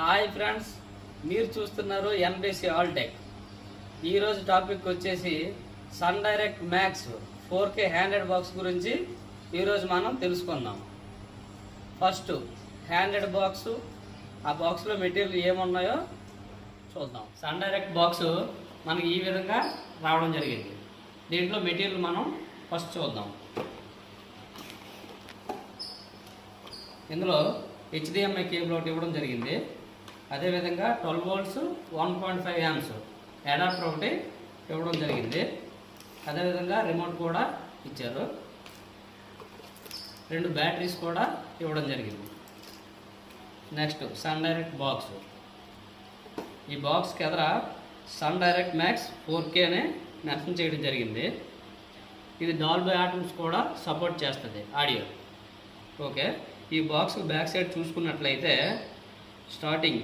Hi friends మీరు చూస్తున్నారు NBC ఆల్టెక్ ఈరోజు టాపిక్ వచ్చేసి Sun Direct Max four K handed box గురించి ఈరోజు మనం తెలుసుకుందాం. ఫస్ట్ హ్యాండెడ్ బాక్స్ ఆ బాక్స్లో మెటీరియల్ ఏమున్నాయో చూద్దాం. సన్ డైరెక్ట్ బాక్స్ మనకి ఈ విధంగా రావడం జరిగింది. దీంట్లో మెటీరియల్ మనం ఫస్ట్ చూద్దాం. ఇందులో హెచ్డిఎంఐ కేబుల్ ఒకటి ఇవ్వడం జరిగింది. అదేవిధంగా twelve volts one point five amps adapter ఒకటి ఇవ్వడం జరిగింది. అదేవిధంగా రిమోట్ కూడా ఇచ్చారు. రెండు బ్యాటరీస్ కూడా ఇవ్వడం జరిగింది. Next Sun Direct box. ఈ బాక్స్కి ఎదర Sun Direct Max four K అనే మెన్షన్ చేయడం జరిగింది. ఇది డాల్బై ఆటమ్స్ కూడా సపోర్ట్ చేస్తుంది ఆడియో. ఓకే ఈ బాక్స్ బ్యాక్ సైడ్ చూసుకున్నట్లయితే స్టార్టింగ్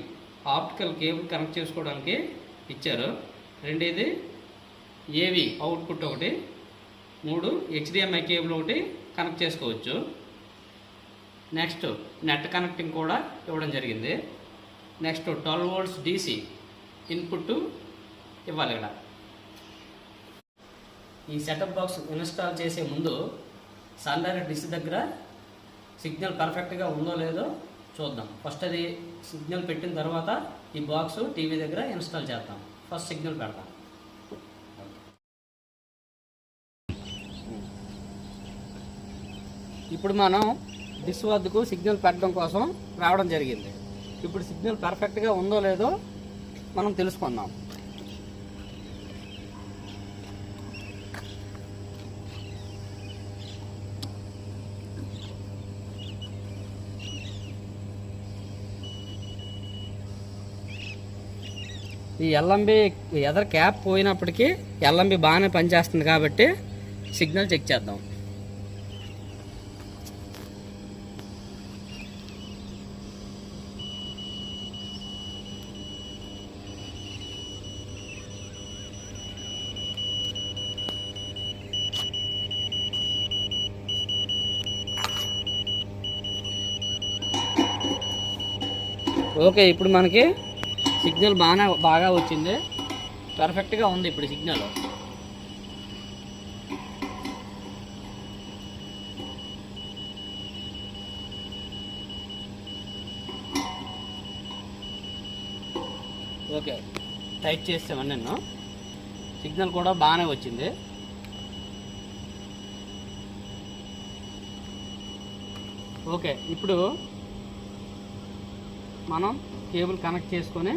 ఆప్టికల్ కేబుల్ కనెక్ట్ చేసుకోవడానికి ఇచ్చారు. రెండేది ఏవి అవుట్పుట్ ఒకటి మూడు హెచ్డిఎంఐ కేబుల్ ఒకటి కనెక్ట్ చేసుకోవచ్చు. నెక్స్ట్ నెట్ కనెక్టింగ్ కూడా ఇవ్వడం జరిగింది. Next twelve volts DC input ఇవ్వాలి ఇక్కడ. ఈ సెటప్ బాక్స్ ఇన్స్టాల్ చేసే ముందు సన్ డైరెక్ట్ డిష్ దగ్గర సిగ్నల్ పర్ఫెక్ట్గా ఉందో లేదో చూద్దాం. ఫస్ట్ అది సిగ్నల్ పెట్టిన తర్వాత ఈ బాక్స్ టీవీ దగ్గర ఇన్స్టాల్ చేద్దాం. ఫస్ట్ సిగ్నల్ పెడతాం ఇప్పుడు మనం డిస్ వద్దకు సిగ్నల్ పెట్టడం కోసం రావడం జరిగింది. ఇప్పుడు సిగ్నల్ పర్ఫెక్ట్గా ఉందో లేదో మనం తెలుసుకుందాం. ఈ ఎల్ఎంబి ఎదర్ క్యాప్ పోయినప్పటికీ ఎల్ఎంబి బాగానే పనిచేస్తుంది కాబట్టి సిగ్నల్ చెక్ చేద్దాం. ఓకే ఇప్పుడు మనకి సిగ్నల్ బాగా బాగా వచ్చింది. పర్ఫెక్ట్గా ఉంది ఇప్పుడు సిగ్నల్. ఓకే టైప్ చేస్తామని నేను. సిగ్నల్ కూడా బాగానే వచ్చింది. ఓకే ఇప్పుడు మనం కేబుల్ కనెక్ట్ చేసుకొని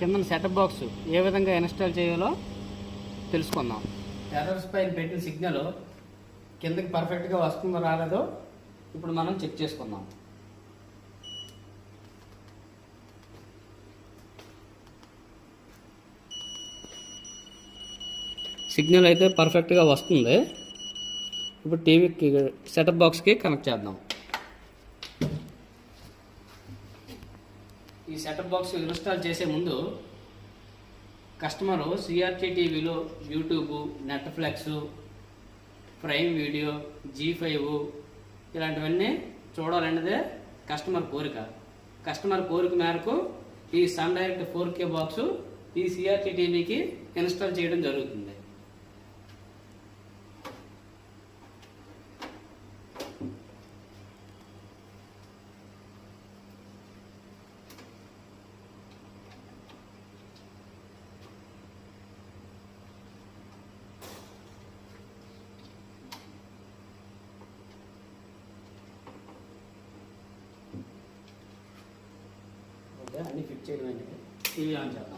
కింద సెటప్ బాక్స్ ఏ విధంగా ఇన్స్టాల్ చేయాలో తెలుసుకుందాం. టెర్రర్స్ పైన పెట్టిన సిగ్నల్ కిందకి పర్ఫెక్ట్గా వస్తుందో రాలేదో ఇప్పుడు మనం చెక్ చేసుకుందాం. సిగ్నల్ అయితే పర్ఫెక్ట్గా వస్తుంది. ఇప్పుడు టీవీకి సెటప్ బాక్స్కి కనెక్ట్ చేద్దాం. సెటప్ బాక్స్ ఇన్స్టాల్ చేసే ముందు కస్టమర్ సిఆర్టీ టీవీలో YouTube Netflix Prime Video Zee five ఇలాంటివన్నీ చూడాలన్నదే కస్టమర్ కోరిక. కస్టమర్ కోరిక మేరకు ఈ Sun Direct four K box ఈ సిఆర్టీ టీవీకి ఇన్స్టాల్ చేయడం జరుగుతుంది. ఓకే అన్ని ఫిట్ చేయడం ఏంటంటే టీవీ ఆన్ చేద్దాం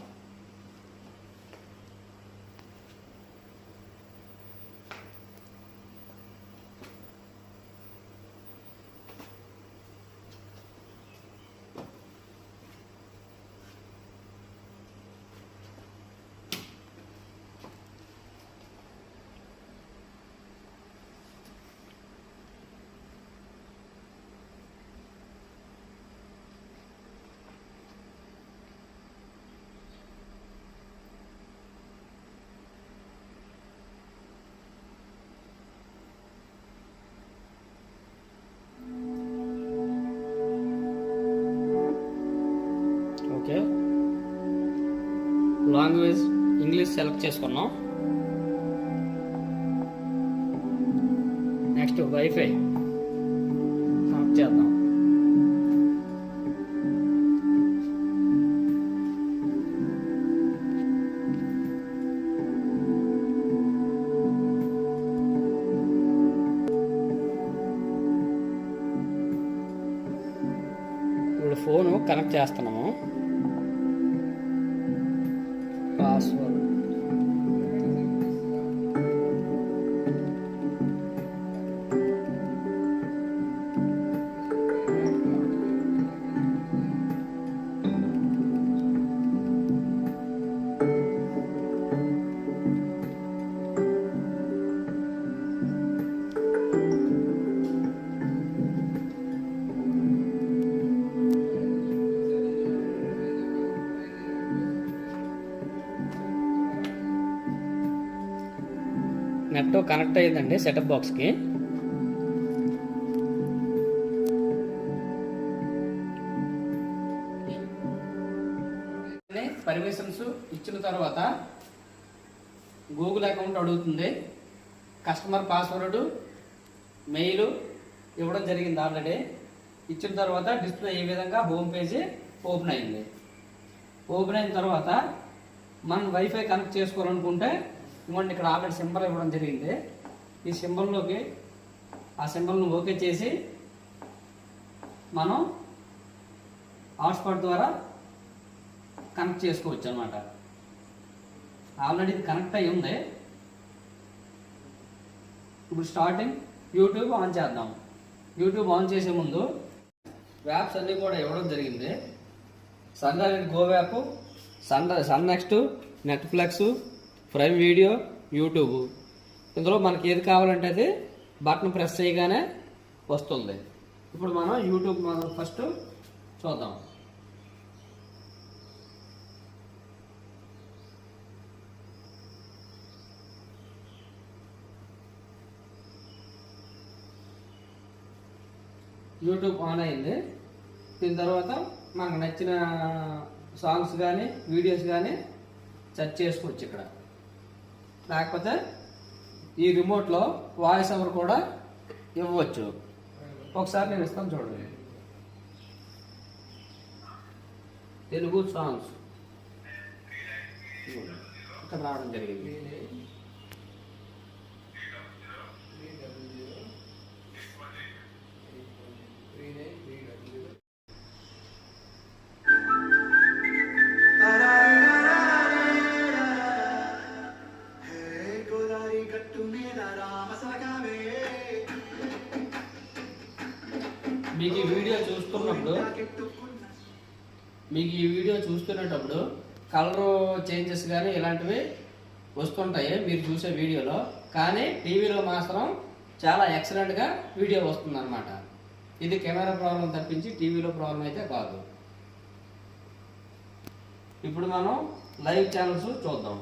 లాంగ్వేజ్ ఇంగ్లీష్ సెలెక్ట్ చేసుకున్నాం. నెక్స్ట్ వైఫై కనెక్ట్ చేద్దాం. ఇప్పుడు ఫోను కనెక్ట్ చేస్తున్నాము. నెట్ కనెక్ట్ అయ్యిందండి సెటప్ బాక్స్కి. పర్మిషన్స్ ఇచ్చిన తర్వాత గూగుల్ అకౌంట్ అడుగుతుంది. కస్టమర్ పాస్వర్డ్ మెయిల్ ఇవ్వడం జరిగింది ఆల్రెడీ ఇచ్చిన తర్వాత డిస్ప్లే ఈ విధంగా హోమ్ పేజీ ఓపెన్ అయింది. ఓపెన్ అయిన తర్వాత మనం వైఫై కనెక్ట్ చేసుకోవాలనుకుంటే ఇవ్వండి ఇక్కడ ఆల్రెడీ సింబల్ ఇవ్వడం జరిగింది. ఈ సింబల్లోకి ఆ సింబల్ను ఓకే చేసి మనం హాట్స్పాట్ ద్వారా కనెక్ట్ చేసుకోవచ్చు అనమాట ఆల్రెడీ ఇది కనెక్ట్ అయి ఉంది. ఇప్పుడు స్టార్టింగ్ యూట్యూబ్ ఆన్ చేద్దాం. యూట్యూబ్ ఆన్ చేసే ముందు యాప్స్ అన్నీ కూడా ఇవ్వడం జరిగింది. Sun Go app Sun Sun next Netflix Prime Video YouTube. ఇందులో మనకి ఏది కావాలంటే అది బటన్ ప్రెస్ చేయగానే వస్తుంది. ఇప్పుడు మనం యూట్యూబ్ మనం ఫస్ట్ చూద్దాం. యూట్యూబ్ ఆన్ అయింది. దీని తర్వాత మనకు నచ్చిన సాంగ్స్ కానీ వీడియోస్ కానీ సెర్చ్ చేసుకోవచ్చు ఇక్కడ. లేకపోతే ఈ రిమోట్లో వాయిస్ ఓవర్ కూడా ఇవ్వచ్చు. ఒకసారి నేను ఇస్తాను చూడండి. తెలుగు సాంగ్స్ ఇక్కడ రావడం జరిగింది. చూస్తున్నప్పుడు కలర్ చేంజెస్ కానీ ఇలాంటివి వస్తుంటాయి మీరు చూసే వీడియోలో. కానీ టీవీలో మాత్రం చాలా ఎక్సలెంట్గా వీడియో వస్తుందన్నమాట. ఇది కెమెరా ప్రాబ్లం తప్పించి టీవీలో ప్రాబ్లం అయితే కాదు. ఇప్పుడు మనం లైవ్ ఛానల్స్ చూద్దాం.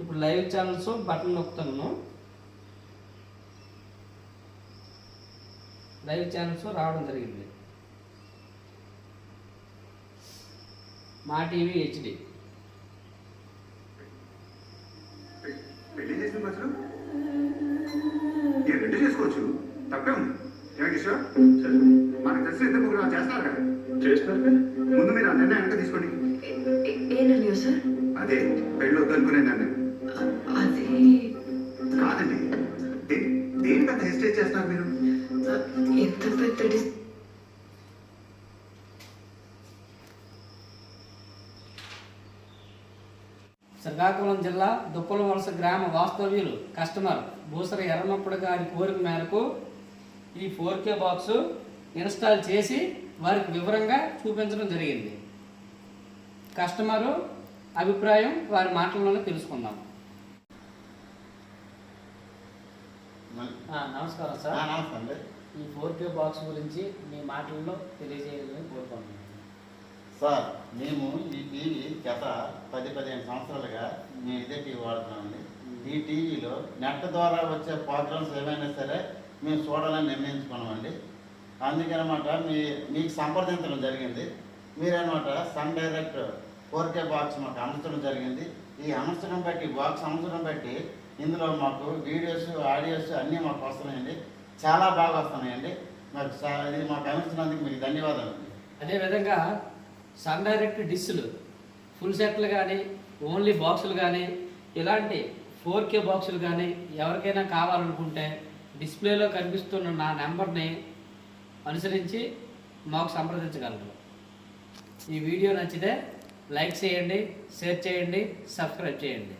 ఇప్పుడు లైవ్ ఛానల్స్ బటన్ నొక్కుతున్నాను. లైవ్ ఛానల్స్ రావడం జరిగింది. మా టీవీ హెచ్డి. పెళ్ళి చేసిన బస్సులు? ఈ రెండు చేసుకోవచ్చు? తప్పే ఉంది. ఏమిటి సార్ మనకు తెలిసి ఇద్దరు ముగ్గురు చేస్తారు కదా. చేస్తారు ముందు మీరు ఆ నిర్ణయం వెనక తీసుకోండి. అదే పెళ్ళి వద్దనుకునే నిర్ణయం. శ్రీకాకుళం జిల్లా దుప్పల వలస గ్రామ వాస్తవ్యులు కస్టమర్ బూసర ఎర్రమప్పుడు గారి కోరిక మేరకు ఈ ఫోర్ కే బాక్స్ ఇన్స్టాల్ చేసి వారికి వివరంగా చూపించడం జరిగింది. కస్టమరు అభిప్రాయం వారి మాటల్లోనే తెలుసుకుందాం. నమస్కారం సార్. ఈ ఫోర్ కే బాక్స్ గురించి మీ మాటల్లో తెలియజేయాలని కోరుకుంటున్నాను. సార్ మేము ఈ టీవీ గత పది పదిహేను సంవత్సరాలుగా మేము ఇదే టీవీ వాడుతున్నామండి ఈ టీవీలో నెట్ ద్వారా వచ్చే ప్రోగ్రామ్స్ ఏమైనా సరే మేము చూడాలని నిర్ణయించుకున్నామండి అందుకనమాట మీ మీకు సంప్రదించడం జరిగింది. మీరనమాట Sun Direct four K box మాకు అమర్చడం జరిగింది. ఈ అమర్చడం బట్టి బాక్స్ అమర్చడం బట్టి ఇందులో మాకు వీడియోస్ ఆడియోస్ అన్నీ మాకు వస్తున్నాయండి. చాలా బాగా వస్తున్నాయండి. మాకు ఇది మాకు అమర్చినందుకు మీకు ధన్యవాదాలు. అదేవిధంగా సన్ డైరెక్ట్ డిస్సులు ఫుల్ సెట్లు కానీ ఓన్లీ బాక్సులు కానీ ఇలాంటి ఫోర్ కే బాక్సులు కానీ ఎవరికైనా కావాలనుకుంటే డిస్ప్లేలో కనిపిస్తున్న నా నెంబర్ని అనుసరించి మాకు సంప్రదించగలరు. ఈ వీడియో నచ్చితే లైక్ చేయండి షేర్ చేయండి సబ్స్క్రైబ్ చేయండి.